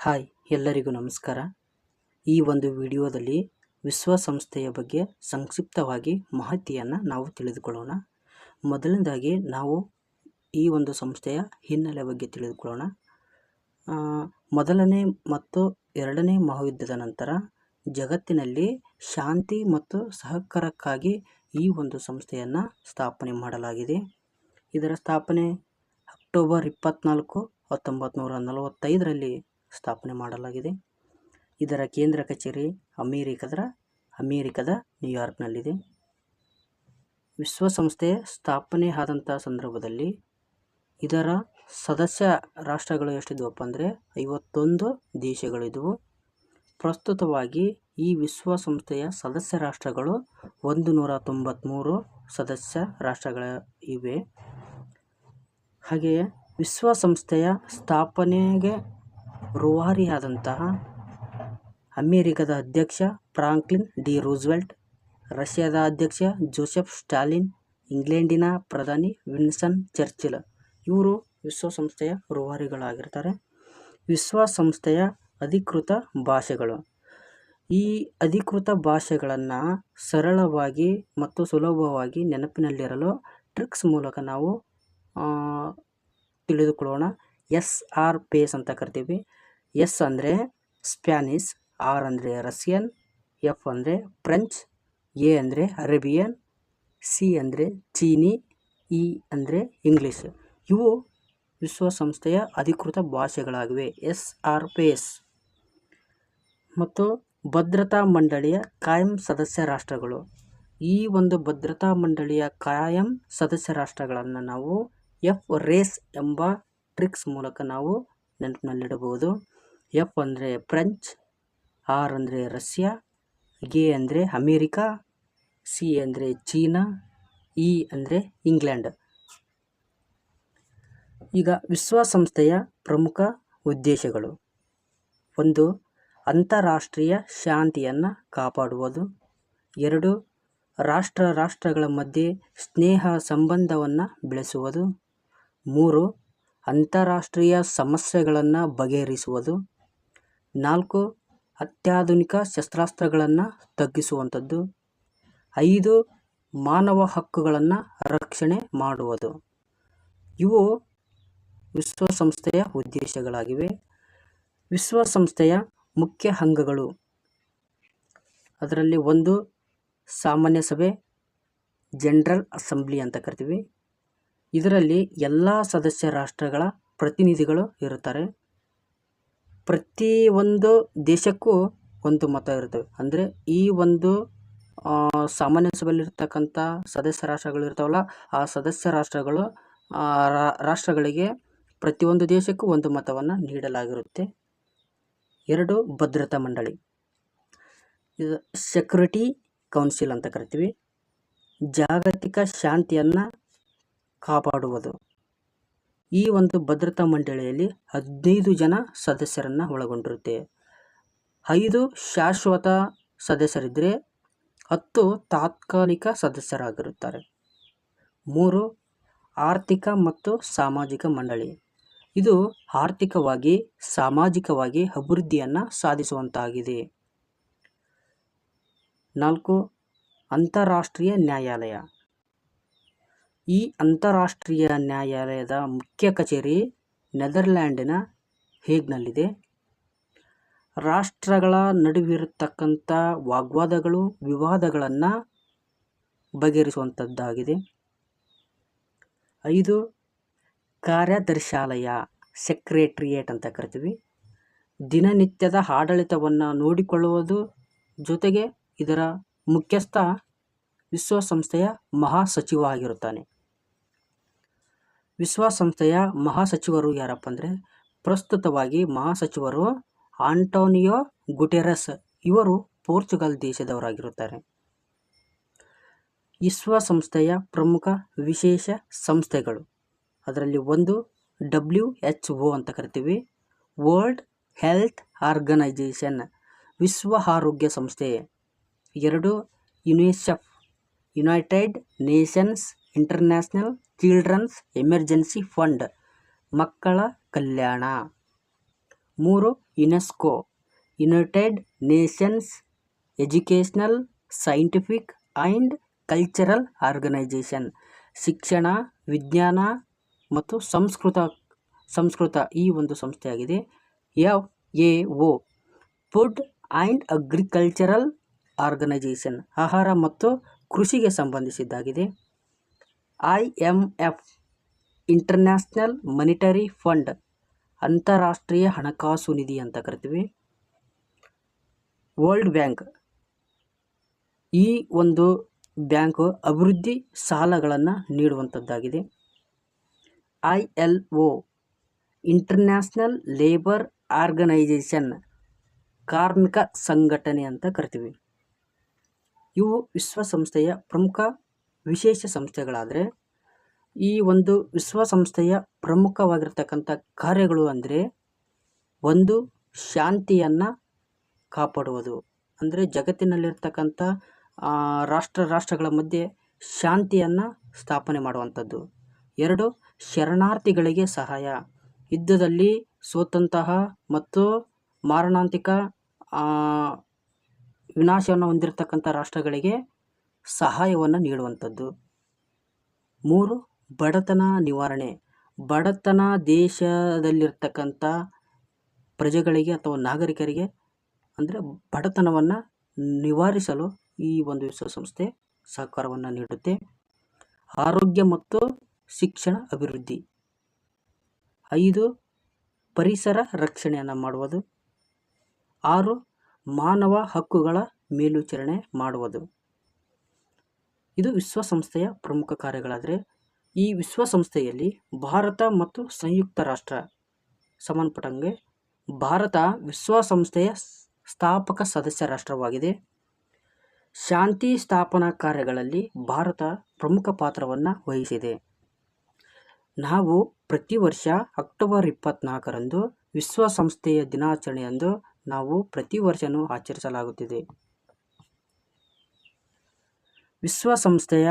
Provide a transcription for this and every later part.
Hi, ಎಲ್ಲರಿಗೂ ನಮಸ್ಕಾರ. ಈ ಒಂದು ವಿಡಿಯೋದಲ್ಲಿ ವಿಶ್ವಸಂಸ್ಥೆಯ ಬಗ್ಗೆ ಸಂಕ್ಷಿಪ್ತವಾಗಿ ಮಾಹಿತಿಯನ್ನು ನಾವು ತಿಳಿದುಕೊಳ್ಳೋಣ. ಮೊದಲನೇದಾಗಿ ನಾವು ಈ ಒಂದು ಸಂಸ್ಥೆಯ ಹಿನ್ನೆಲೆ ಬಗ್ಗೆ ತಿಳಿದುಕೊಳ್ಳೋಣ. ಮೊದಲನೇ ಮತ್ತು ಎರಡನೇ ಮಹಾಯುದ್ಧದ ನಂತರ ಜಗತ್ತಿನಲ್ಲಿ ಶಾಂತಿ ಮತ್ತು ಸಹಕಾರಕ್ಕಾಗಿ ಈ ಒಂದು ಸಂಸ್ಥೆಯನ್ನು ಸ್ಥಾಪನೆ ಮಾಡಲಾಗಿದೆ. ಇದರ ಸ್ಥಾಪನೆ ಅಕ್ಟೋಬರ್ ಇಪ್ಪತ್ತ್ನಾಲ್ಕು ಹತ್ತೊಂಬತ್ತು ನೂರ ನಲವತ್ತೈದರಲ್ಲಿ ಸ್ಥಾಪನೆ ಮಾಡಲಾಗಿದೆ. ಇದರ ಕೇಂದ್ರ ಕಚೇರಿ ಅಮೇರಿಕದ ಅಮೇರಿಕದ ನ್ಯೂಯಾರ್ಕ್ನಲ್ಲಿದೆ. ವಿಶ್ವಸಂಸ್ಥೆ ಸ್ಥಾಪನೆ ಆದಂಥ ಸಂದರ್ಭದಲ್ಲಿ ಇದರ ಸದಸ್ಯ ರಾಷ್ಟ್ರಗಳು ಎಷ್ಟಿದ್ವಪ್ಪ ಅಂದರೆ ಐವತ್ತೊಂದು ದೇಶಗಳಿದ್ವು. ಪ್ರಸ್ತುತವಾಗಿ ಈ ವಿಶ್ವಸಂಸ್ಥೆಯ ಸದಸ್ಯ ರಾಷ್ಟ್ರಗಳು ಒಂದು ನೂರ ತೊಂಬತ್ತ್ಮೂರು ಸದಸ್ಯ ರಾಷ್ಟ್ರಗಳ ಇವೆ. ಹಾಗೆಯೇ ವಿಶ್ವಸಂಸ್ಥೆಯ ಸ್ಥಾಪನೆಗೆ ರೂವಾರಿಯಾದಂತಹ ಅಮೇರಿಕದ ಅಧ್ಯಕ್ಷ ಫ್ರಾಂಕ್ಲಿನ್ ಡಿ ರೂಸ್ವೆಲ್ಟ್, ರಷ್ಯಾದ ಅಧ್ಯಕ್ಷ ಜೋಸೆಫ್ ಸ್ಟಾಲಿನ್, ಇಂಗ್ಲೆಂಡಿನ ಪ್ರಧಾನಿ ವಿನ್ಸನ್ ಚರ್ಚಿಲ್ ಇವರು ವಿಶ್ವಸಂಸ್ಥೆಯ ರೂವಾರಿಗಳಾಗಿರ್ತಾರೆ. ವಿಶ್ವಸಂಸ್ಥೆಯ ಅಧಿಕೃತ ಭಾಷೆಗಳು. ಈ ಅಧಿಕೃತ ಭಾಷೆಗಳನ್ನು ಸರಳವಾಗಿ ಮತ್ತು ಸುಲಭವಾಗಿ ನೆನಪಿನಲ್ಲಿರಲು ಟ್ರಿಕ್ಸ್ ಮೂಲಕ ನಾವು ತಿಳಿದುಕೊಳ್ಳೋಣ. ಎಸ್ ಆರ್ ಪೇಸ್ ಅಂತ ಕರಿತೀವಿ. ಎಸ್ ಅಂದರೆ ಸ್ಪ್ಯಾನಿಷ್, ಆರ್ ಅಂದರೆ ರಷ್ಯನ್, ಎಫ್ ಅಂದರೆ ಫ್ರೆಂಚ್, ಎ ಅಂದರೆ ಅರೇಬಿಯನ್, ಸಿ ಅಂದರೆ ಚೀನಿ, ಇ ಅಂದರೆ ಇಂಗ್ಲೀಷ್. ಇವು ವಿಶ್ವಸಂಸ್ಥೆಯ ಅಧಿಕೃತ ಭಾಷೆಗಳಾಗಿವೆ. ಎಸ್ ಆರ್ ಪೇಸ್ ಮತ್ತು ಭದ್ರತಾ ಮಂಡಳಿಯ ಕಾಯಂ ಸದಸ್ಯ ರಾಷ್ಟ್ರಗಳು. ಈ ಒಂದು ಭದ್ರತಾ ಮಂಡಳಿಯ ಕಾಯಂ ಸದಸ್ಯ ರಾಷ್ಟ್ರಗಳನ್ನು ನಾವು ಎಫ್ ರೇಸ್ ಎಂಬ ಟ್ರಿಕ್ಸ್ ಮೂಲಕ ನಾವು ನೆನಪಿನಲ್ಲಿಡಬಹುದು. ಎಫ್ ಅಂದರೆ ಫ್ರೆಂಚ್ ಆರ್ ಅಂದರೆ ರಷ್ಯಾ ಗೆ ಅಂದರೆ ಅಮೇರಿಕಾ ಸಿ ಅಂದರೆ ಚೀನಾ ಇ ಅಂದರೆ ಇಂಗ್ಲೆಂಡ್ ಈಗ ವಿಶ್ವಸಂಸ್ಥೆಯ ಪ್ರಮುಖ ಉದ್ದೇಶಗಳು. ಒಂದು, ಅಂತಾರಾಷ್ಟ್ರೀಯ ಶಾಂತಿಯನ್ನು ಕಾಪಾಡುವುದು. ಎರಡು, ರಾಷ್ಟ್ರ ರಾಷ್ಟ್ರಗಳ ಮಧ್ಯೆ ಸ್ನೇಹ ಸಂಬಂಧವನ್ನು ಬೆಳೆಸುವುದು. ಮೂರು, ಅಂತಾರಾಷ್ಟ್ರೀಯ ಸಮಸ್ಯೆಗಳನ್ನು ಬಗೆಹರಿಸುವುದು. ನಾಲ್ಕು ಅತ್ಯಾಧುನಿಕ ಶಸ್ತ್ರಾಸ್ತ್ರಗಳನ್ನು ತಗ್ಗಿಸುವಂಥದ್ದು. ಐದು ಮಾನವ ಹಕ್ಕುಗಳನ್ನು ರಕ್ಷಣೆ ಮಾಡುವುದು. ಇವು ವಿಶ್ವಸಂಸ್ಥೆಯ ಉದ್ದೇಶಗಳಾಗಿವೆ. ವಿಶ್ವಸಂಸ್ಥೆಯ ಮುಖ್ಯ ಅಂಗಗಳು. ಅದರಲ್ಲಿ ಒಂದು ಸಾಮಾನ್ಯ ಸಭೆ ಜನರಲ್ ಅಸೆಂಬ್ಲಿ ಅಂತ ಕರಿತೀವಿ. ಇದರಲ್ಲಿ ಎಲ್ಲ ಸದಸ್ಯ ರಾಷ್ಟ್ರಗಳ ಪ್ರತಿನಿಧಿಗಳು ಇರುತ್ತಾರೆ. ಪ್ರತಿ ಒಂದು ದೇಶಕ್ಕೂ ಒಂದು ಮತ ಇರ್ತವೆ. ಅಂದರೆ ಈ ಒಂದು ಸಾಮಾನ್ಯ ಸಭೆಯಲ್ಲಿರ್ತಕ್ಕಂಥ ಸದಸ್ಯ ರಾಷ್ಟ್ರಗಳು ಇರ್ತಾವಲ್ಲ, ಆ ಸದಸ್ಯ ರಾಷ್ಟ್ರಗಳು ರಾಷ್ಟ್ರಗಳಿಗೆ ಪ್ರತಿಯೊಂದು ದೇಶಕ್ಕೂ ಒಂದು ಮತವನ್ನು ನೀಡಲಾಗಿರುತ್ತೆ. ಎರಡು, ಭದ್ರತಾ ಮಂಡಳಿ. ಇದು ಸೆಕ್ಯೂರಿಟಿ ಕೌನ್ಸಿಲ್ ಅಂತ ಕರಿತೀವಿ. ಜಾಗತಿಕ ಶಾಂತಿಯನ್ನು ಕಾಪಾಡುವುದು. ಈ ಒಂದು ಭದ್ರತಾ ಮಂಡಳಿಯಲ್ಲಿ ಹದಿನೈದು ಜನ ಸದಸ್ಯರನ್ನು ಒಳಗೊಂಡಿರುತ್ತೆ. ಐದು ಶಾಶ್ವತ ಸದಸ್ಯರಿದ್ದರೆ ಹತ್ತು ತಾತ್ಕಾಲಿಕ ಸದಸ್ಯರಾಗಿರುತ್ತಾರೆ. ಮೂರು ಆರ್ಥಿಕ ಮತ್ತು ಸಾಮಾಜಿಕ ಮಂಡಳಿ. ಇದು ಆರ್ಥಿಕವಾಗಿ, ಸಾಮಾಜಿಕವಾಗಿ ಅಭಿವೃದ್ಧಿಯನ್ನು ಸಾಧಿಸುವಂತಾಗಿದೆ. ನಾಲ್ಕು, ಅಂತಾರಾಷ್ಟ್ರೀಯ ನ್ಯಾಯಾಲಯ. ಈ ಅಂತಾರಾಷ್ಟ್ರೀಯ ನ್ಯಾಯಾಲಯದ ಮುಖ್ಯ ಕಚೇರಿ ನೆದರ್ಲ್ಯಾಂಡಿನ ಹೇಗ್ನಲ್ಲಿದೆ? ರಾಷ್ಟ್ರಗಳ ನಡುವಿರತಕ್ಕಂಥ ವಾಗ್ವಾದಗಳು, ವಿವಾದಗಳನ್ನು ಬಗೆಹರಿಸುವಂಥದ್ದಾಗಿದೆ. ಐದು, ಕಾರ್ಯದರ್ಶಾಲಯ, ಸೆಕ್ರೆಟ್ರಿಯೇಟ್ ಅಂತ ಕರಿತೀವಿ. ದಿನನಿತ್ಯದ ಆಡಳಿತವನ್ನು ನೋಡಿಕೊಳ್ಳುವುದು ಜೊತೆಗೆ ಇದರ ಮುಖ್ಯಸ್ಥ ವಿಶ್ವಸಂಸ್ಥೆಯ ಮಹಾಸಚಿವ ಆಗಿರುತ್ತಾನೆ ವಿಶ್ವಸಂಸ್ಥೆಯ ಮಹಾಸಚಿವರು ಯಾರಪ್ಪ ಅಂದರೆ ಪ್ರಸ್ತುತವಾಗಿ ಮಹಾಸಚಿವರು ಆಂಟೋನಿಯೋ ಗುಟೆರಸ್. ಇವರು ಪೋರ್ಚುಗಲ್ ದೇಶದವರಾಗಿರುತ್ತಾರೆ. ವಿಶ್ವಸಂಸ್ಥೆಯ ಪ್ರಮುಖ ವಿಶೇಷ ಸಂಸ್ಥೆಗಳು. ಅದರಲ್ಲಿ ಒಂದು ಡಬ್ಲ್ಯೂ ಎಚ್ ಓ ಅಂತ ಕರಿತೀವಿ. ವರ್ಲ್ಡ್ ಹೆಲ್ತ್ ಆರ್ಗನೈಜೇಷನ್ ವಿಶ್ವ ಆರೋಗ್ಯ ಸಂಸ್ಥೆ. ಎರಡು UNICEF. United Nations International Children's Emergency Fund, ಮಕ್ಕಳ ಕಲ್ಯಾಣ. ಮೂರು, UNESCO. United Nations Educational, Scientific and Cultural Organisation ಶಿಕ್ಷಣ, ವಿಜ್ಞಾನ ಮತ್ತು ಸಂಸ್ಕೃತ ಸಂಸ್ಕೃತ ಈ ಒಂದು ಸಂಸ್ಥೆಯಾಗಿದೆ. F A O, food and agricultural organisation ಆಹಾರ ಮತ್ತು ಕೃಷಿಗೆ ಸಂಬಂಧಿಸಿದ್ದಾಗಿದೆ. I M F International Monetary Fund ಅಂತಾರಾಷ್ಟ್ರೀಯ ಹಣಕಾಸು ನಿಧಿ ಅಂತ ಕರಿತೀವಿ. ವರ್ಲ್ಡ್ ಬ್ಯಾಂಕ್ ಈ ಒಂದು ಬ್ಯಾಂಕು ಅಭಿವೃದ್ಧಿ ಸಾಲಗಳನ್ನು ನೀಡುವಂಥದ್ದಾಗಿದೆ. I L O International Labour Organisation ಕಾರ್ಮಿಕ ಸಂಘಟನೆ ಅಂತ ಕರಿತೀವಿ. ಇವು ವಿಶ್ವಸಂಸ್ಥೆಯ ಪ್ರಮುಖ ವಿಶೇಷ ಸಂಸ್ಥೆಗಳಾದರೆ, ಈ ಒಂದು ವಿಶ್ವಸಂಸ್ಥೆಯ ಪ್ರಮುಖವಾಗಿರ್ತಕ್ಕಂಥ ಕಾರ್ಯಗಳು ಅಂದರೆ, ಒಂದು ಶಾಂತಿಯನ್ನು ಕಾಪಾಡುವುದು. ಅಂದರೆ ಜಗತ್ತಿನಲ್ಲಿರ್ತಕ್ಕಂಥ ರಾಷ್ಟ್ರ ರಾಷ್ಟ್ರಗಳ ಮಧ್ಯೆ ಶಾಂತಿಯನ್ನು ಸ್ಥಾಪನೆ ಮಾಡುವಂಥದ್ದು. ಎರಡು, ಶರಣಾರ್ಥಿಗಳಿಗೆ ಸಹಾಯ. ಯುದ್ಧದಲ್ಲಿ ಸೋತಂತಹ ಮತ್ತು ಮಾರಣಾಂತಿಕ ವಿನಾಶವನ್ನು ಹೊಂದಿರತಕ್ಕಂಥ ರಾಷ್ಟ್ರಗಳಿಗೆ ಸಹಾಯವನ್ನು ನೀಡುವಂಥದ್ದು. ಮೂರು, ಬಡತನ ನಿವಾರಣೆ. ಬಡತನ ದೇಶದಲ್ಲಿರ್ತಕ್ಕಂಥ ಪ್ರಜೆಗಳಿಗೆ ಅಥವಾ ನಾಗರಿಕರಿಗೆ ಅಂದರೆ ಬಡತನವನ್ನು ನಿವಾರಿಸಲು ಈ ಒಂದು ವಿಶ್ವಸಂಸ್ಥೆ ಸಹಕಾರವನ್ನು ನೀಡುತ್ತೆ. ಆರೋಗ್ಯ ಮತ್ತು ಶಿಕ್ಷಣ ಅಭಿವೃದ್ಧಿ. ಐದು, ಪರಿಸರ ರಕ್ಷಣೆಯನ್ನು ಮಾಡುವುದು. ಆರು, ಮಾನವ ಹಕ್ಕುಗಳ ಮೇಲ್ವಿಚಾರಣೆ ಮಾಡುವುದು. ಇದು ವಿಶ್ವಸಂಸ್ಥೆಯ ಪ್ರಮುಖ ಕಾರ್ಯಗಳಾದರೆ, ಈ ವಿಶ್ವಸಂಸ್ಥೆಯಲ್ಲಿ ಭಾರತ ಮತ್ತು ಸಂಯುಕ್ತ ರಾಷ್ಟ್ರ ಸಂಬಂಧಪಟ್ಟಂಗೆ ಭಾರತ ವಿಶ್ವಸಂಸ್ಥೆಯ ಸ್ಥಾಪಕ ಸದಸ್ಯ ರಾಷ್ಟ್ರವಾಗಿದೆ. ಶಾಂತಿ ಸ್ಥಾಪನಾ ಕಾರ್ಯಗಳಲ್ಲಿ ಭಾರತ ಪ್ರಮುಖ ಪಾತ್ರವನ್ನು ವಹಿಸಿದೆ. ನಾವು ಪ್ರತಿ ವರ್ಷ ಅಕ್ಟೋಬರ್ ಇಪ್ಪತ್ನಾಲ್ಕರಂದು ವಿಶ್ವಸಂಸ್ಥೆಯ ದಿನಾಚರಣೆಯಂದು ನಾವು ಪ್ರತಿ ವರ್ಷವೂ ಆಚರಿಸಲಾಗುತ್ತಿದೆ. ವಿಶ್ವಸಂಸ್ಥೆಯ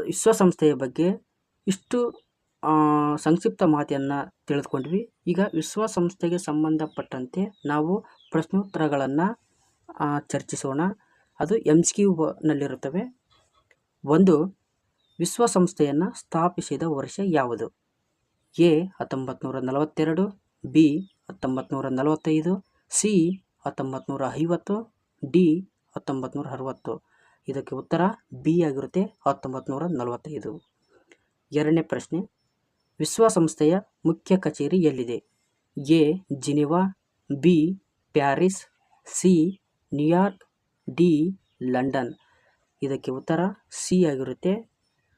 ವಿಶ್ವಸಂಸ್ಥೆಯ ಬಗ್ಗೆ ಇಷ್ಟು ಸಂಕ್ಷಿಪ್ತ ಮಾಹಿತಿಯನ್ನು ತಿಳಿದುಕೊಂಡ್ವಿ. ಈಗ ವಿಶ್ವಸಂಸ್ಥೆಗೆ ಸಂಬಂಧಪಟ್ಟಂತೆ ನಾವು ಪ್ರಶ್ನೋತ್ತರಗಳನ್ನು ಚರ್ಚಿಸೋಣ. ಅದು ಎಂ ಕ್ಯೂನಲ್ಲಿರುತ್ತವೆ ಒಂದು, ವಿಶ್ವಸಂಸ್ಥೆಯನ್ನು ಸ್ಥಾಪಿಸಿದ ವರ್ಷ ಯಾವುದು? ಎ ಹತ್ತೊಂಬತ್ತು ನಲವತ್ತೆರಡು ಬಿ ಹತ್ತೊಂಬತ್ತು ನಲವತ್ತೈದು ಸಿ ಹತ್ತೊಂಬತ್ತು ಐವತ್ತು ಡಿ ಹತ್ತೊಂಬತ್ತು ನೂರ ಅರವತ್ತು ಇದಕ್ಕೆ ಉತ್ತರ ಬಿ ಆಗಿರುತ್ತೆ ಹತ್ತೊಂಬತ್ತು ನೂರ ನಲವತ್ತೈದು ಎರಡನೇ ಪ್ರಶ್ನೆ, ವಿಶ್ವಸಂಸ್ಥೆಯ ಮುಖ್ಯ ಕಚೇರಿ ಎಲ್ಲಿದೆ? A, Geneva, B, Paris, C, New York, D, London. ಇದಕ್ಕೆ ಉತ್ತರ ಸಿ ಆಗಿರುತ್ತೆ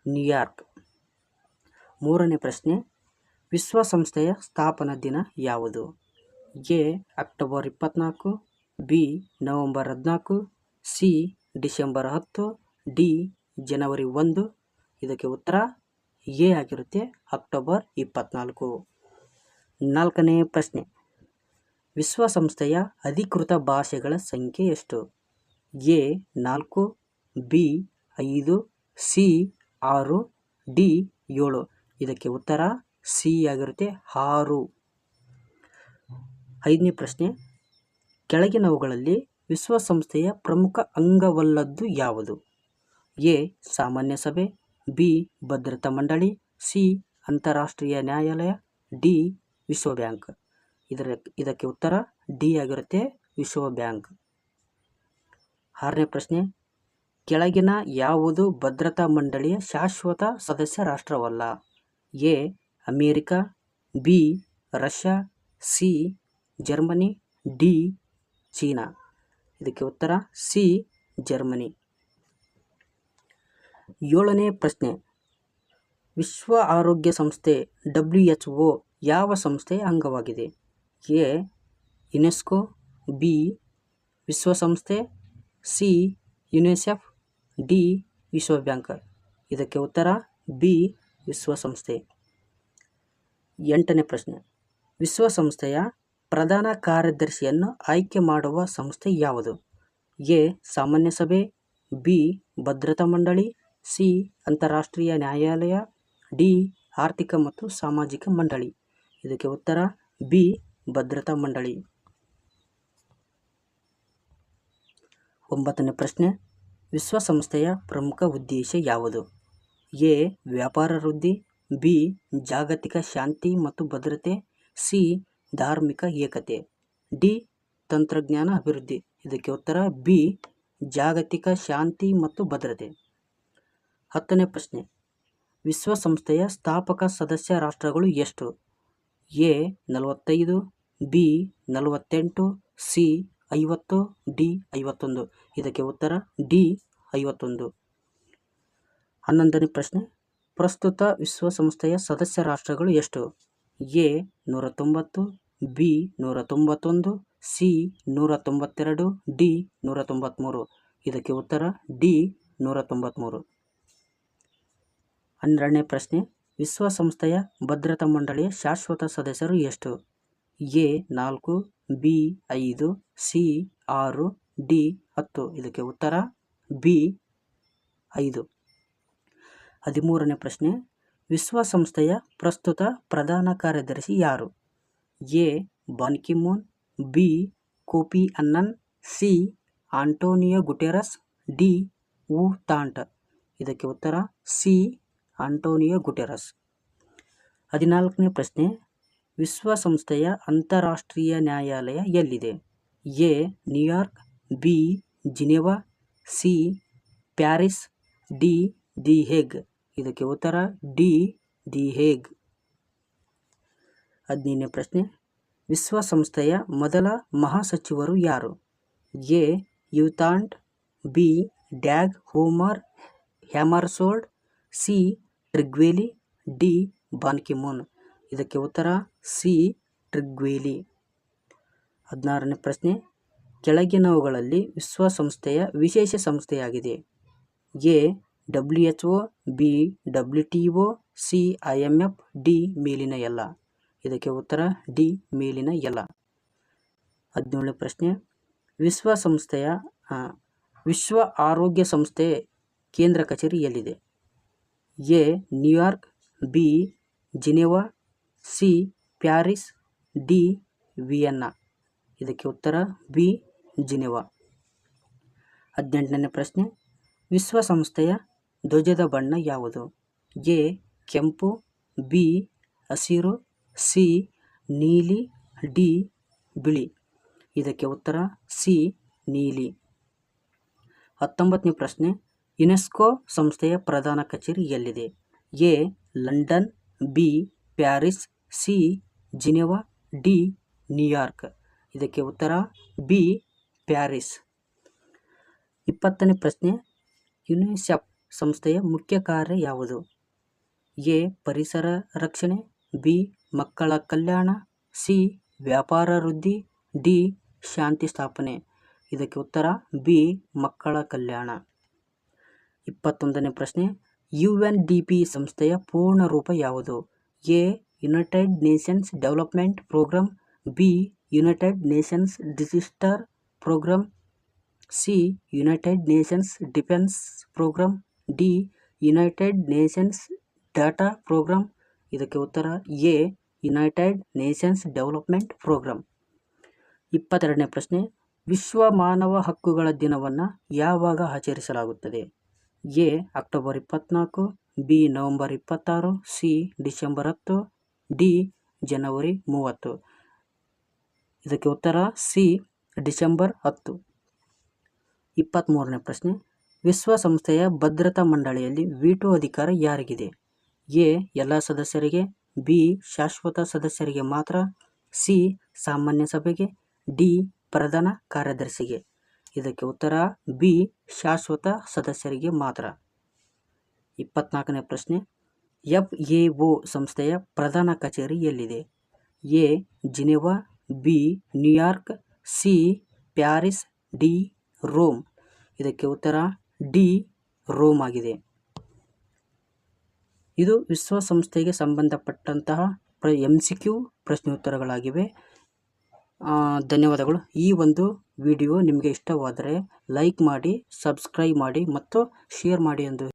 ನ್ಯೂಯಾರ್ಕ್. ಮೂರನೇ ಪ್ರಶ್ನೆ, ವಿಶ್ವಸಂಸ್ಥೆಯ ಸ್ಥಾಪನಾ ದಿನ ಯಾವುದು? ಎ, ಅಕ್ಟೋಬರ್ ಇಪ್ಪತ್ತ್ನಾಲ್ಕು ಬಿ, ನವಂಬರ್ ಹದಿನಾಲ್ಕು, ಸಿ ಡಿಸೆಂಬರ್ ಹತ್ತು, ಡಿ, ಜನವರಿ ಒಂದು. ಇದಕ್ಕೆ ಉತ್ತರ ಎ ಆಗಿರುತ್ತೆ, ಅಕ್ಟೋಬರ್ ಇಪ್ಪತ್ತ್ನಾಲ್ಕು ನಾಲ್ಕನೇ ಪ್ರಶ್ನೆ. ವಿಶ್ವಸಂಸ್ಥೆಯ ಅಧಿಕೃತ ಭಾಷೆಗಳ ಸಂಖ್ಯೆ ಎಷ್ಟು? ಎ, ನಾಲ್ಕು, ಬಿ, ಐದು, ಸಿ, ಆರು, ಡಿ, ಏಳು. ಇದಕ್ಕೆ ಉತ್ತರ ಸಿ ಆಗಿರುತ್ತೆ, ಆರು. ಐದನೇ ಪ್ರಶ್ನೆ. ಕೆಳಗಿನವುಗಳಲ್ಲಿ ವಿಶ್ವಸಂಸ್ಥೆಯ ಪ್ರಮುಖ ಅಂಗವಲ್ಲದ್ದು ಯಾವುದು? ಎ. ಸಾಮಾನ್ಯ ಸಭೆ, ಬಿ. ಭದ್ರತಾ ಮಂಡಳಿ, ಸಿ. ಅಂತಾರಾಷ್ಟ್ರೀಯ ನ್ಯಾಯಾಲಯ, ಡಿ. ವಿಶ್ವ ಬ್ಯಾಂಕ್ ಇದರ ಇದಕ್ಕೆ ಉತ್ತರ, ಡಿ ಆಗಿರುತ್ತೆ ವಿಶ್ವ ಬ್ಯಾಂಕ್ ಆರನೇ ಪ್ರಶ್ನೆ, ಕೆಳಗಿನ ಯಾವುದು ಭದ್ರತಾ ಮಂಡಳಿಯ ಶಾಶ್ವತ ಸದಸ್ಯ ರಾಷ್ಟ್ರವಲ್ಲ? A. America, B. Russia, C. Germany, D. China. ಇದಕ್ಕೆ ಉತ್ತರ ಸಿ, ಜರ್ಮನಿ. ಏಳನೇ ಪ್ರಶ್ನೆ. ವಿಶ್ವ ಆರೋಗ್ಯ ಸಂಸ್ಥೆ ಡಬ್ಲ್ಯೂ ಎಚ್ ಒ ಯಾವ ಸಂಸ್ಥೆಯ ಅಂಗವಾಗಿದೆ? ಎ, ಯುನೆಸ್ಕೋ, ಬಿ, ವಿಶ್ವಸಂಸ್ಥೆ, ಸಿ, ಯುನಿಸೆಫ್, ಡಿ ವಿಶ್ವ ಬ್ಯಾಂಕ್ ಇದಕ್ಕೆ ಉತ್ತರ ಬಿ, ವಿಶ್ವಸಂಸ್ಥೆ. ಎಂಟನೇ ಪ್ರಶ್ನೆ. ವಿಶ್ವಸಂಸ್ಥೆಯ ಪ್ರಧಾನ ಕಾರ್ಯದರ್ಶಿಯನ್ನು ಆಯ್ಕೆ ಮಾಡುವ ಸಂಸ್ಥೆ ಯಾವುದು? ಎ. ಸಾಮಾನ್ಯ ಸಭೆ, ಬಿ. ಭದ್ರತಾ ಮಂಡಳಿ, ಸಿ. ಅಂತಾರಾಷ್ಟ್ರೀಯ ನ್ಯಾಯಾಲಯ, ಡಿ. ಆರ್ಥಿಕ ಮತ್ತು ಸಾಮಾಜಿಕ ಮಂಡಳಿ. ಇದಕ್ಕೆ ಉತ್ತರ, ಬಿ. ಭದ್ರತಾ ಮಂಡಳಿ. ಒಂಬತ್ತನೇ ಪ್ರಶ್ನೆ. ವಿಶ್ವಸಂಸ್ಥೆಯ ಪ್ರಮುಖ ಉದ್ದೇಶ ಯಾವುದು? ಎ. ವ್ಯಾಪಾರ ವೃದ್ಧಿ, ಬಿ. ಜಾಗತಿಕ ಶಾಂತಿ ಮತ್ತು ಭದ್ರತೆ, ಸಿ. ಧಾರ್ಮಿಕ ಏಕತೆ. ಡಿ. ತಂತ್ರಜ್ಞಾನ ಅಭಿವೃದ್ಧಿ. ಇದಕ್ಕೆ ಉತ್ತರ, ಬಿ. ಜಾಗತಿಕ ಶಾಂತಿ ಮತ್ತು ಭದ್ರತೆ. ಹತ್ತನೇ ಪ್ರಶ್ನೆ. ವಿಶ್ವಸಂಸ್ಥೆಯ ಸ್ಥಾಪಕ ಸದಸ್ಯ ರಾಷ್ಟ್ರಗಳು ಎಷ್ಟು? ಎ. ನಲವತ್ತೈದು, ಬಿ. ನಲವತ್ತೆಂಟು, ಸಿ. ಐವತ್ತು, ಡಿ. ಐವತ್ತೊಂದು. ಇದಕ್ಕೆ ಉತ್ತರ, ಡಿ. ಐವತ್ತೊಂದು. ಹನ್ನೊಂದನೇ ಪ್ರಶ್ನೆ. ಪ್ರಸ್ತುತ ವಿಶ್ವಸಂಸ್ಥೆಯ ಸದಸ್ಯ ರಾಷ್ಟ್ರಗಳು ಎಷ್ಟು? ಎ ನೂರ ತೊಂಬತ್ತು ಬಿ ನೂರ ತೊಂಬತ್ತೊಂದು ಸಿ ನೂರ ತೊಂಬತ್ತೆರಡು ಡಿ ನೂರ ತೊಂಬತ್ತ್ಮೂರು ಇದಕ್ಕೆ ಉತ್ತರ ಡಿ ನೂರ ತೊಂಬತ್ತ್ಮೂರು ಹನ್ನೆರಡನೇ ಪ್ರಶ್ನೆ. ವಿಶ್ವಸಂಸ್ಥೆಯ ಭದ್ರತಾ ಮಂಡಳಿಯ ಶಾಶ್ವತ ಸದಸ್ಯರು ಎಷ್ಟು? ಎ ನಾಲ್ಕು, ಬಿ ಐದು, ಸಿ ಆರು, ಡಿ ಹತ್ತು. ಇದಕ್ಕೆ ಉತ್ತರ ಬಿ ಐದು. ಹದಿಮೂರನೇ ಪ್ರಶ್ನೆ. ವಿಶ್ವಸಂಸ್ಥೆಯ ಪ್ರಸ್ತುತ ಪ್ರಧಾನ ಕಾರ್ಯದರ್ಶಿ ಯಾರು? A. Ban Ki moon, B. Kofi Annan C. Antonio Guterres, D. U Thant. ಇದಕ್ಕೆ ಉತ್ತರ, ಸಿ. Antonio Guterres. ಹದಿನಾಲ್ಕನೇ ಪ್ರಶ್ನೆ. ವಿಶ್ವಸಂಸ್ಥೆಯ ಅಂತಾರಾಷ್ಟ್ರೀಯ ನ್ಯಾಯಾಲಯ ಎಲ್ಲಿದೆ? A. New York, B. Geneva, C. Paris, D. The Hague? ಇದಕ್ಕೆ ಉತ್ತರ ಡಿ. ದಿ ಹೇಗ್? ಹದಿನೈದನೇ ಪ್ರಶ್ನೆ. ವಿಶ್ವಸಂಸ್ಥೆಯ ಮೊದಲ ಮಹಾಸಚಿವರು ಯಾರು? A. U Thant B. Dag Homer, Hammarskjöld, C. Trygve Lie, D. Ban Ki moon. ಇದಕ್ಕೆ ಉತ್ತರ ಸಿ. ಟ್ರಿಗ್ವೇಲಿ. ಹದಿನಾರನೇ ಪ್ರಶ್ನೆ. ಕೆಳಗಿನವುಗಳಲ್ಲಿ ವಿಶ್ವಸಂಸ್ಥೆಯ ವಿಶೇಷ ಸಂಸ್ಥೆಯಾಗಿದೆ. A. W H O B W T O C I M F D ಮೇಲಿನ ಎಲ್ಲ ಇದಕ್ಕೆ ಉತ್ತರ ಡಿ ಮೇಲಿನ ಎಲ್ಲ ಹದಿನೇಳನೇ ಪ್ರಶ್ನೆ. ವಿಶ್ವಸಂಸ್ಥೆಯ ವಿಶ್ವ ಆರೋಗ್ಯ ಸಂಸ್ಥೆ ಕೇಂದ್ರ ಕಚೇರಿ ಎಲ್ಲಿದೆ? A, New York, B, Geneva, C, Paris, D, Vienna. ಇದಕ್ಕೆ ಉತ್ತರ ಬಿ, ಜಿನೆವಾ. ಹದಿನೆಂಟನೇ ಪ್ರಶ್ನೆ. ವಿಶ್ವಸಂಸ್ಥೆಯ ಧ್ವಜದ ಬಣ್ಣ ಯಾವುದು? ಎ, ಕೆಂಪು, ಬಿ, ಹಸಿರು, ಸಿ, ನೀಲಿ, ಡಿ, ಬಿಳಿ. ಇದಕ್ಕೆ ಉತ್ತರ, ಸಿ, ನೀಲಿ. ಹತ್ತೊಂಬತ್ತನೇ ಪ್ರಶ್ನೆ. ಯುನೆಸ್ಕೋ ಸಂಸ್ಥೆಯ ಪ್ರಧಾನ ಕಚೇರಿ ಎಲ್ಲಿದೆ? A, London, B, Paris, C, Geneva, D, New York. ಇದಕ್ಕೆ ಉತ್ತರ, ಬಿ, ಪ್ಯಾರಿಸ್. ಇಪ್ಪತ್ತನೇ ಪ್ರಶ್ನೆ. ಯುನಿಸೆಫ್ ಸಂಸ್ಥೆಯ ಮುಖ್ಯ ಕಾರ್ಯ ಯಾವುದು? ಎ. ಪರಿಸರ ರಕ್ಷಣೆ, ಬಿ. ಮಕ್ಕಳ ಕಲ್ಯಾಣ, ಸಿ. ವ್ಯಾಪಾರ ವೃದ್ಧಿ, ಡಿ. ಶಾಂತಿ ಸ್ಥಾಪನೆ. ಇದಕ್ಕೆ ಉತ್ತರ, ಬಿ. ಮಕ್ಕಳ ಕಲ್ಯಾಣ. ಇಪ್ಪತ್ತೊಂದನೇ ಪ್ರಶ್ನೆ. ಯು ಎನ್ ಡಿ ಪಿ ಸಂಸ್ಥೆಯ ಪೂರ್ಣ ರೂಪ ಯಾವುದು? A. United Nations Development Programme B. United Nations disaster programme C. United Nations defence programme D United Nations data programme ಇದಕ್ಕೆ ಉತ್ತರ A United Nations Development Programme ಇಪ್ಪತ್ತೆರಡನೇ ಪ್ರಶ್ನೆ, ವಿಶ್ವ ಮಾನವ ಹಕ್ಕುಗಳ ದಿನವನ್ನು ಯಾವಾಗ ಆಚರಿಸಲಾಗುತ್ತದೆ? ಎ, ಅಕ್ಟೋಬರ್ ಇಪ್ಪತ್ತ್ನಾಲ್ಕು ಬಿ, ನವಂಬರ್ ಇಪ್ಪತ್ತಾರು, ಸಿ, ಡಿಸೆಂಬರ್ ಹತ್ತು, ಡಿ, ಜನವರಿ ಮೂವತ್ತು. ಇದಕ್ಕೆ ಉತ್ತರ ಸಿ, ಡಿಸೆಂಬರ್ ಹತ್ತು. ಇಪ್ಪತ್ತ್ಮೂರನೇ ಪ್ರಶ್ನೆ ವಿಶ್ವಸಂಸ್ಥೆಯ ಭದ್ರತಾ ಮಂಡಳಿಯಲ್ಲಿ ವೀಟೋ ಅಧಿಕಾರ ಯಾರಿಗಿದೆ? ಎ. ಎಲ್ಲ ಸದಸ್ಯರಿಗೆ, ಬಿ. ಶಾಶ್ವತ ಸದಸ್ಯರಿಗೆ ಮಾತ್ರ, ಸಿ. ಸಾಮಾನ್ಯ ಸಭೆಗೆ, ಡಿ. ಪ್ರಧಾನ ಕಾರ್ಯದರ್ಶಿಗೆ. ಇದಕ್ಕೆ ಉತ್ತರ, ಬಿ. ಶಾಶ್ವತ ಸದಸ್ಯರಿಗೆ ಮಾತ್ರ. ಇಪ್ಪತ್ನಾಲ್ಕನೇ ಪ್ರಶ್ನೆ. ಎಫ್ ಎ ಒ ಸಂಸ್ಥೆಯ ಪ್ರಧಾನ ಕಚೇರಿ ಎಲ್ಲಿದೆ? A. Geneva, B. New York, C. Paris, D. Rome. ಇದಕ್ಕೆ ಉತ್ತರ ಡಿ ರೋಮ್ ಆಗಿದೆ. ಇದು ವಿಶ್ವಸಂಸ್ಥೆಗೆ ಸಂಬಂಧಪಟ್ಟಂತಹ ಪ್ರ ಎಂ ಸಿ ಕ್ಯೂ ಪ್ರಶ್ನೋತ್ತರಗಳಾಗಿವೆ. ಧನ್ಯವಾದಗಳು. ಈ ಒಂದು ವಿಡಿಯೋ ನಿಮಗೆ ಇಷ್ಟವಾದರೆ ಲೈಕ್ ಮಾಡಿ, ಸಬ್ಸ್ಕ್ರೈಬ್ ಮಾಡಿ ಮತ್ತು ಶೇರ್ ಮಾಡಿ ಎಂದು